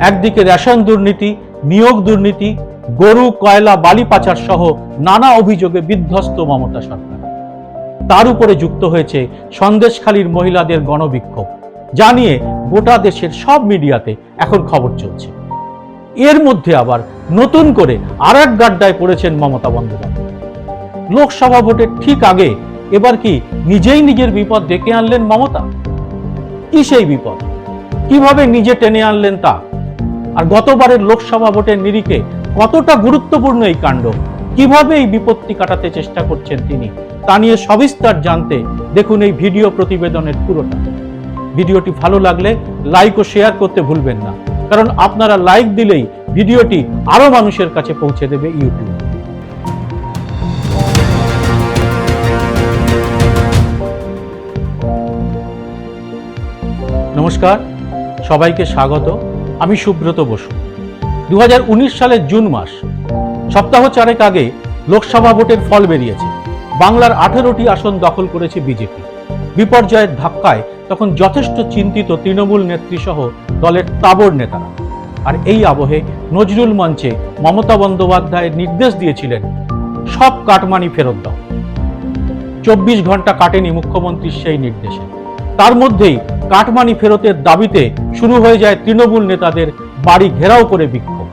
একদিকে রেশন দুর্নীতি, নিয়োগ দুর্নীতি, গরু, কয়লা, বালি পাচার সহ নানা অভিযোগে বিধ্বস্ত মমতা সরকার। তার উপরে যুক্ত হয়েছে সন্দেশখালীর মহিলাদের গণবিক্ষোভ। যা নিয়ে গোটা দেশের সব মিডিয়াতে এখন খবর চলছে। এর মধ্যে আবার নতুন করে আর এক গাড্ডায় পড়েছেন মমতা বন্দ্যোপাধ্যায়। লোকসভা ভোটের ঠিক আগে এবার কি নিজেই নিজের বিপদ ডেকে আনলেন মমতা? কি সেই বিপদ? কীভাবে নিজে টেনে আনলেন তা? আর গতবারের লোকসভা ভোটের নিরিখে কতটা গুরুত্বপূর্ণ এই কাণ্ড? কীভাবে এই বিপত্তি কাটাতে চেষ্টা করছেন তিনি? তা নিয়ে সবিস্তার জানতে দেখুন এই ভিডিও প্রতিবেদনের পুরোটা। ভিডিওটি ভালো লাগলে লাইক ও শেয়ার করতে ভুলবেন না, কারণ আপনারা লাইক দিলেই ভিডিওটি আরও মানুষের কাছে পৌঁছে দেবে ইউটিউব। নমস্কার, সবাইকে স্বাগত। আমি সুব্রত বসু। দু হাজার উনিশ সালের জুন মাস, সপ্তাহ চারেক আগে লোকসভা ভোটের ফল বেরিয়েছে। বাংলার আঠেরোটি আসন দখল করেছে বিজেপি। বিপর্যয়ের ধাক্কায় তখন যথেষ্ট চিন্তিত তৃণমূল নেত্রী সহ দলের তাবর নেতারা। আর এই আবহে নজরুল মঞ্চে মমতা বন্দ্যোপাধ্যায়ের নির্দেশ দিয়েছিলেন, সব কাটমানি ফেরত দাও। চব্বিশ ঘণ্টা কাটেনি মুখ্যমন্ত্রীর সেই নির্দেশে। তার মধ্যেই কাটমানি ফেরতের দাবিতে শুরু হয়ে যায় তৃণমূল নেতাদের বাড়ি ঘেরাও করে বিক্ষোভ।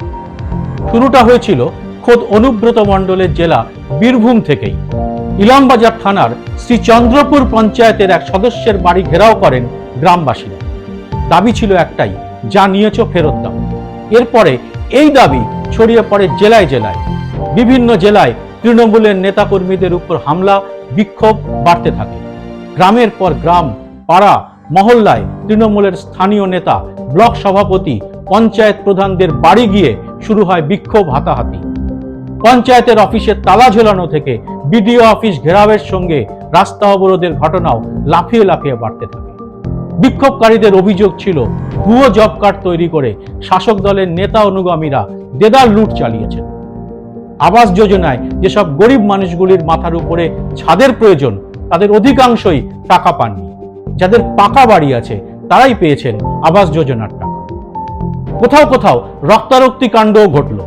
শুরুটা হয়েছিল খোদ অনুব্রত মণ্ডলের জেলা বীরভূম থেকেই। ইলামবাজার থানার শ্রী চন্দ্রপুর পঞ্চায়েতের এক সদস্যের বাড়ি ঘেরাও করেন গ্রামবাসীরা। দাবি ছিল একটাই, যা নিয়েছ ফেরত দাও। এরপরে এই দাবি ছড়িয়ে পড়ে জেলায় জেলায়। বিভিন্ন জেলায় তৃণমূলের নেতাকর্মীদের উপর হামলা, বিক্ষোভ বাড়তে থাকে। গ্রামের পর গ্রাম পাড়া, মহল্লায় তৃণমূলের স্থানীয় নেতা, ব্লক সভাপতি, পঞ্চায়েত প্রধানদের বাড়ি গিয়ে শুরু হয় বিক্ষোভ হাতাহাতি। পঞ্চায়েতের অফিসের তালা ঝোলানো থেকে বিডিও অফিস ঘেরাওয়ের সঙ্গে রাস্তা অবরোধের ঘটনাও লাফিয়ে লাফিয়ে বাড়তে থাকে। বিক্ষোভকারীদের অভিযোগ ছিল, ভুয়ো জব কার্ড তৈরি করে শাসক দলের নেতা অনুগামীরা দেদার লুট চালিয়েছেন। আবাস যোজনায় যেসব গরিব মানুষগুলির মাথার উপরে ছাদের প্রয়োজন, তাদের অধিকাংশই টাকা পাননি। যাদের পাকা বাড়ি আছে, তারাই পেয়েছেন আবাস যোজনার টাকা। কোথাও কোথাও রক্তারক্তি কাণ্ডও ঘটল।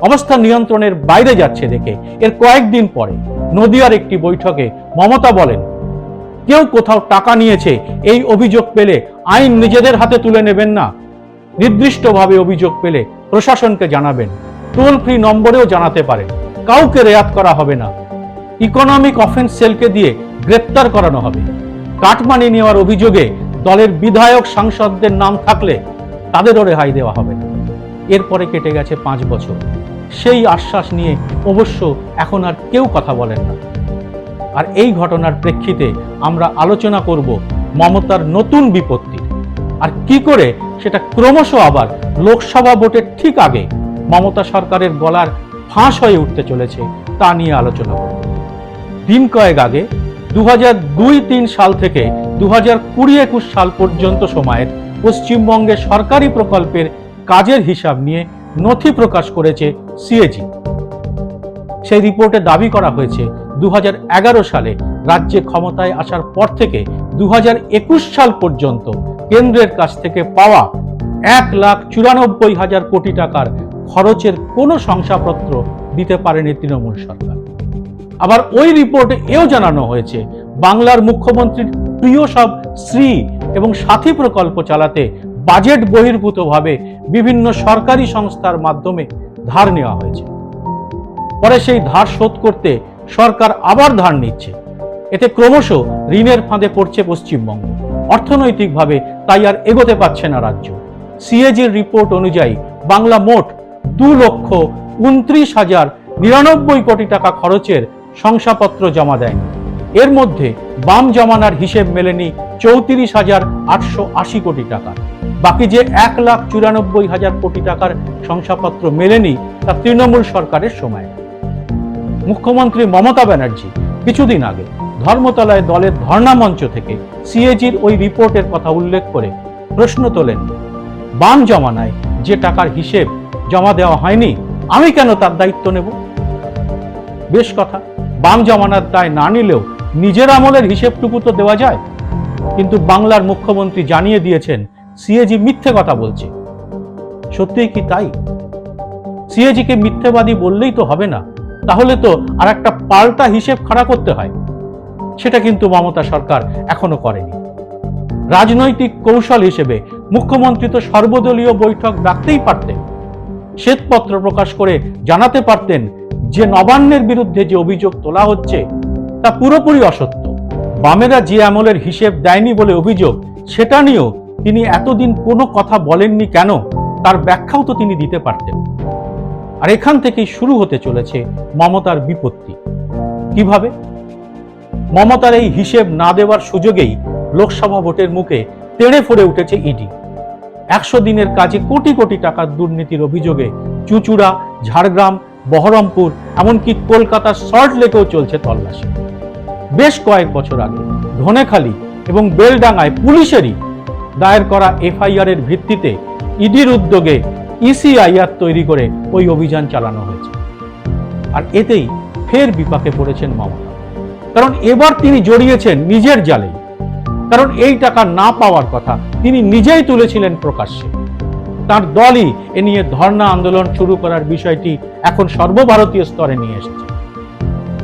অবস্থা নিয়ন্ত্রণের বাইরে যাচ্ছে দেখে এর কয়েকদিন পরে নদিয়ার একটি বৈঠকে মমতা বলেন, কেউ কোথাও টাকা নিয়েছে, এই অভিযোগ পেলে আইন নিজেদের হাতে তুলে নেবেন না। নির্দিষ্টভাবে অভিযোগ পেলে প্রশাসনকে জানাবেন। টোল ফ্রি নম্বরেও জানাতে পারেন। কাউকে রেয়াত করা হবে না। ইকোনমিক অফেন্স সেলকে দিয়ে গ্রেপ্তার করানো হবে। কাটমানি নেওয়ার অভিযোগে দলের বিধায়ক সাংসদদের নাম থাকলে তাদেরও রেহাই দেওয়া হবে। এরপরে কেটে গেছে পাঁচ বছর। সেই আশ্বাস নিয়ে অবশ্য এখন আর কেউ কথা বলেন না। আর এই ঘটনার প্রেক্ষিতে আমরা আলোচনা করব মমতার নতুন বিপত্তি। আর কি করে সেটা ক্রমশ আবার লোকসভা ভোটের ঠিক আগে মমতা সরকারের গলার ফাঁস হয়ে উঠতে চলেছে তা নিয়ে আলোচনা করব। দিন কয়েক আগে দু দুই তিন সাল থেকে দু হাজার কুড়ি একুশ সাল পর্যন্ত সময়ের পশ্চিমবঙ্গের সরকারি প্রকল্পের কাজের হিসাব নিয়ে নথি প্রকাশ করেছে সিএজি। সেই রিপোর্টে দাবি করা হয়েছে দু হাজার এগারো সালে রাজ্যে ক্ষমতায় আসার পর থেকে দু হাজার একুশ সাল পর্যন্ত কেন্দ্রের কাছ থেকে পাওয়া এক লাখ চুরানব্বই হাজার কোটি টাকার খরচের কোনো শংসাপত্র দিতে পারেনি তৃণমূল সরকার। আবার ওই রিপোর্টে এও জানানো হয়েছে, বাংলার মুখ্যমন্ত্রীর প্রিয় সব শ্রী এবং সাথী প্রকল্প চালাতে বাজেট বহির্ভূতভাবে বিভিন্ন সরকারি সংস্থার মাধ্যমে ধার নেওয়া হয়েছে। পরে সেই ধার শোধ করতে সরকার আবার ধার নিচ্ছে। এতে ক্রমশ ঋণের ফাঁদে পড়ছে পশ্চিমবঙ্গ। অর্থনৈতিকভাবে তাই আর এগোতে পারছে না রাজ্য। সিএজির রিপোর্ট অনুযায়ী বাংলা মোট দু লক্ষ উনত্রিশ হাজার নিরানব্বই কোটি টাকা খরচের শংসাপত্র জমা দেয়নি এর মধ্যে বাম জমানার হিসেব মেলেনি চৌত্রিশ হাজার আটশো আশি কোটি টাকা। বাকি যে এক লাখ চুরানব্বই হাজার কোটি টাকার শংসাপত্র মেলেনি তা তৃণমূল সরকারের সময়। মুখ্যমন্ত্রী মমতা ব্যানার্জি কিছুদিন আগে ধর্মতলায় দলের ধর্ণা মঞ্চ থেকে সিএজির ওই রিপোর্টের কথা উল্লেখ করে প্রশ্ন তোলেন, বাম জমানায় যে টাকার হিসেব জমা দেওয়া হয়নি, আমি কেন তার দায়িত্ব নেব? বেশ কথা বাম জমানার দায় না নিলেও নিজের আমলের হিসেবটুকু তো দেওয়া যায়। কিন্তু বাংলার মুখ্যমন্ত্রী জানিয়ে দিয়েছেন, সিএজি মিথ্যে কথা বলছে। সত্যিই কি তাই? সিএজিকে মিথ্যেবাদী বললেই তো হবে না। তাহলে তো আর একটা পাল্টা হিসেব খাড়া করতে হয়। সেটা কিন্তু মমতা সরকার এখনও করেনি। রাজনৈতিক কৌশল হিসেবে মুখ্যমন্ত্রী তো সর্বদলীয় বৈঠক ডাকতেই পারতেন। শ্বেতপত্র প্রকাশ করে জানাতে পারতেন যে নবান্নের বিরুদ্ধে যে অভিযোগ তোলা হচ্ছে, তা পুরোপুরি অসত্য। বামেরা যে আমলের হিসেব দেয়নি বলে অভিযোগ, সেটা নিয়েও তিনি এতদিন কোনো কথা বলেননি কেন, তার ব্যাখ্যাও তো তিনি দিতে পারতেন আর এখান থেকেই শুরু হতে চলেছে মমতার বিপত্তি। কীভাবে? মমতার এই হিসেব না দেওয়ার সুযোগেই লোকসভা ভোটের মুখে তেড়ে ফড়ে উঠেছে ইডি। একশো দিনের কাজে কোটি কোটি টাকার দুর্নীতির অভিযোগে চুচুড়া, ঝাড়গ্রাম বহরমপুর, এমনকি কলকাতার সল্ট লেকেও চলছে তল্লাশি। বেশ কয়েক বছর আগে ধনেখালি এবং বেলডাঙ্গায় পুলিশেরই দায়ের করা এফআইআর এর ভিত্তিতে ইডির উদ্যোগে ইসিআইআর তৈরি করে ওই অভিযান চালানো হয়েছে। আর এতেই ফের বিপাকে পড়েছেন মমতা। কারণ এবার তিনি জড়িয়েছেন নিজের জালেই কারণ এই টাকা না পাওয়ার কথা তিনি নিজেই তুলেছিলেন প্রকাশ্যে। তার দলই এ নিয়ে ধর্ণা আন্দোলন শুরু করার বিষয়টি এখন সর্বভারতীয় স্তরে নিয়ে এসেছে।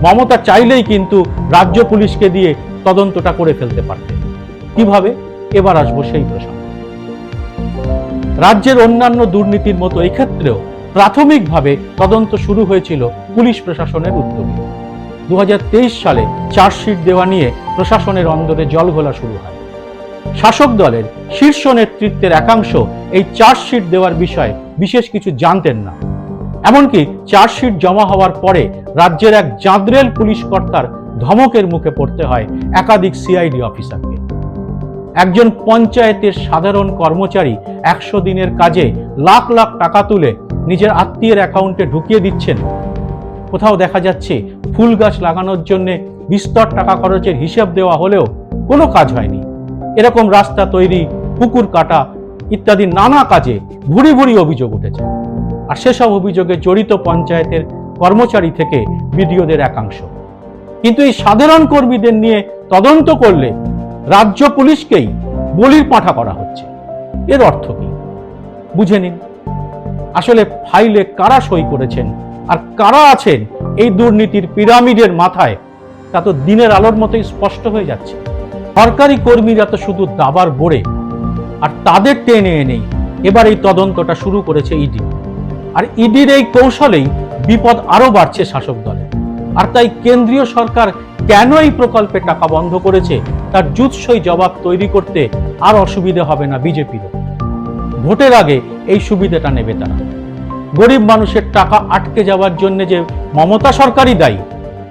মমতা চাইলেই কিন্তু রাজ্য পুলিশকে দিয়ে তদন্তটা করে ফেলতে পারতেন। কীভাবে? এবার আসব সেই প্রসঙ্গে। রাজ্যের অন্যান্য দুর্নীতির মতো এক্ষেত্রেও প্রাথমিকভাবে তদন্ত শুরু হয়েছিল পুলিশ প্রশাসনের উদ্যোগে। দু হাজার তেইশ সালে চার্জশিট দেওয়া নিয়ে প্রশাসনের অন্দরে জল ঘোলা শুরু হয়। শাসক দলের শীর্ষ নেতৃত্বের একাংশ এই চার্জশিট দেওয়ার বিষয়ে বিশেষ কিছু জানতেন না। এমনকি চার্জশিট জমা হওয়ার পরে রাজ্যের এক জাঁদরেল পুলিশ কর্তার ধমকের মুখে পড়তে হয় একাধিক সিআইডি অফিসারকে। একজন পঞ্চায়েতের সাধারণ কর্মচারী একশো দিনের কাজে লাখ লাখ টাকা তুলে নিজের আত্মীয়ের অ্যাকাউন্টে ঢুকিয়ে দিচ্ছেন। কোথাও দেখা যাচ্ছে ফুল গাছ লাগানোর জন্য বিস্তর টাকা খরচের হিসাব দেওয়া হলেও কোনো কাজ হয়নি। এরকম রাস্তা তৈরি, পুকুর কাটা ইত্যাদি নানা কাজে ভুরি ভুরি অভিযোগ উঠেছে। আর সেসব অভিযোগে জড়িত পঞ্চায়েতের কর্মচারী থেকে বিডিওদের একাংশ। কিন্তু এই সাধারণ কর্মীদের নিয়ে তদন্ত করলে রাজ্য পুলিশকেই বলির পাঠা করা হচ্ছে। এর অর্থ কি? বুঝে নিন। আসলে ফাইলে কারা সই করেছেন আর কারা আছেন এই দুর্নীতির পিরামিডের মাথায় তা তো দিনের আলোর মতোই স্পষ্ট হয়ে যাচ্ছে। সরকারি কর্মীরা তো শুধু দাবার বোড়ে আর তাদের টেনে এনেই এবার এই তদন্তটা শুরু করেছে ইডি। আর ইডির এই কৌশলেই বিপদ আরও বাড়ছে শাসক দলে আর তাই কেন্দ্রীয় সরকার কেন এই প্রকল্পে টাকা বন্ধ করেছে, তার জুৎসই জবাব তৈরি করতে আর অসুবিধে হবে না বিজেপিরও। ভোটের আগে এই সুবিধাটা নেবে তারা। গরিব মানুষের টাকা আটকে যাওয়ার জন্য যে মমতা সরকারই দায়ী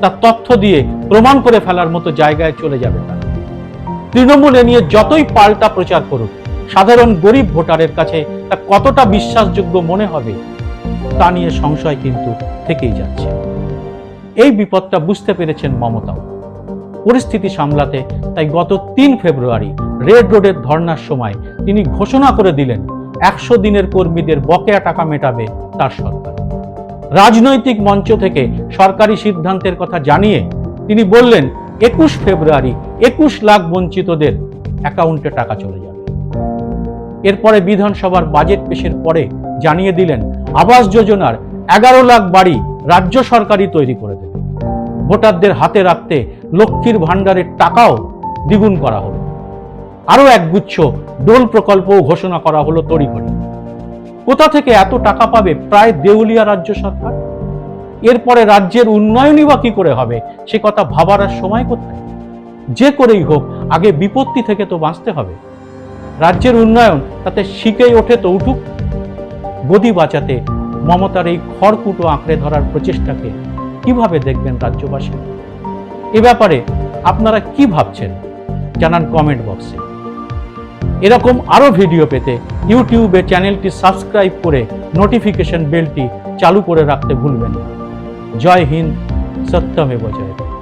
তার তথ্য দিয়ে প্রমাণ করে ফেলার মতো জায়গায় চলে যাবে তারা। তৃণমূল এ নিয়ে যতই পাল্টা প্রচার করুক, সাধারণ গরিব ভোটারের কাছে তা কতটা বিশ্বাসযোগ্য মনে হবে, তা নিয়ে সংশয় কিন্তু থেকেই যাচ্ছে। এই বিপদটা বুঝতে পেরেছেন মমতাও। পরিস্থিতি সামলাতে তাই গত তিন ফেব্রুয়ারি রেড রোডের ধর্নার সময় তিনি ঘোষণা করে দিলেন, একশো দিনের কর্মীদের বকেয়া টাকা মেটাবে তার সরকার। রাজনৈতিক মঞ্চ থেকে সরকারি সিদ্ধান্তের কথা জানিয়ে তিনি বললেন একুশ ফেব্রুয়ারি, একুশ লাখ বঞ্চিতদের অ্যাকাউন্টে টাকা চলে যাবে। এরপরে বিধানসভার বাজেট পেশের পরে জানিয়ে দিলেন, আবাস যোজনার এগারো লাখ বাড়ি রাজ্য সরকারই তৈরি করে দেবে। ভোটারদের হাতে রাখতে লক্ষ্মীর ভাণ্ডারের টাকাও দ্বিগুণ করা হলো। আরও একগুচ্ছ ডোল প্রকল্পও ঘোষণা করা হলো তড়িঘড়ি। কোথা থেকে এত টাকা পাবে প্রায় দেউলিয়া রাজ্য সরকার? এরপরে রাজ্যের উন্নয়নই বা কি করে হবে? সে কথা ভাবার আর সময় কোথায়? যে করেই হোক, আগে বিপত্তি থেকে তো বাঁচতে হবে। রাজ্যের উন্নয়ন তাতে শিখেই ওঠে তো উঠুক। গদি বাঁচাতে মমতার এই খড়কুটো আঁকড়ে ধরার প্রচেষ্টাকে কীভাবে দেখবেন রাজ্যবাসী? এ ব্যাপারে আপনারা কি ভাবছেন? জানান কমেন্ট বক্সে। এরকম আরও ভিডিও পেতে ইউটিউবে চ্যানেলটি সাবস্ক্রাইব করে নোটিফিকেশন বেলটি চালু করে রাখতে ভুলবেন না। जय हिंद सत्यमेव जयते